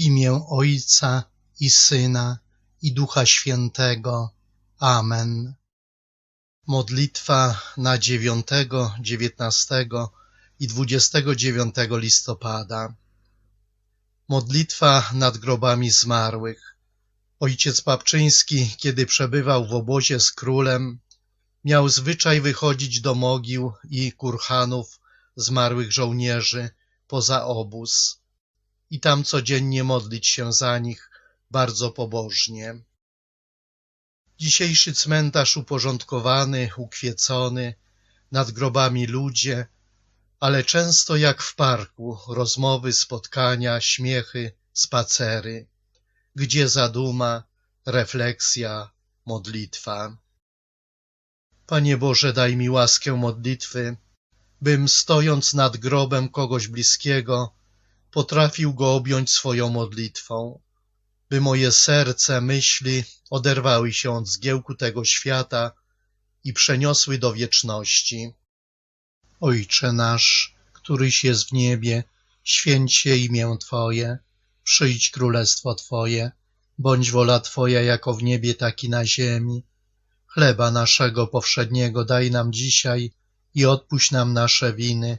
imię Ojca i Syna i Ducha Świętego. Amen. Modlitwa na dziewiątego, dziewiętnastego i dwudziestego dziewiątego listopada. Modlitwa nad grobami zmarłych. Ojciec Papczyński, kiedy przebywał w obozie z królem, miał zwyczaj wychodzić do mogił i kurhanów zmarłych żołnierzy poza obóz i tam codziennie modlić się za nich bardzo pobożnie. Dzisiejszy cmentarz uporządkowany, ukwiecony, nad grobami ludzie, ale często jak w parku rozmowy, spotkania, śmiechy, spacery, gdzie zaduma, refleksja, modlitwa. Panie Boże, daj mi łaskę modlitwy, bym stojąc nad grobem kogoś bliskiego, potrafił go objąć swoją modlitwą, by moje serce, myśli oderwały się od zgiełku tego świata i przeniosły do wieczności. Ojcze nasz, któryś jest w niebie, święć się imię Twoje, przyjdź królestwo Twoje, bądź wola Twoja jako w niebie, tak i na ziemi. Chleba naszego powszedniego daj nam dzisiaj i odpuść nam nasze winy,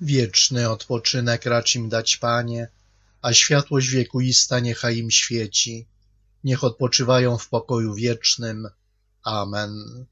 Wieczny odpoczynek racz im dać, Panie, a światłość wiekuista niechaj im świeci. Niech odpoczywają w pokoju wiecznym. Amen.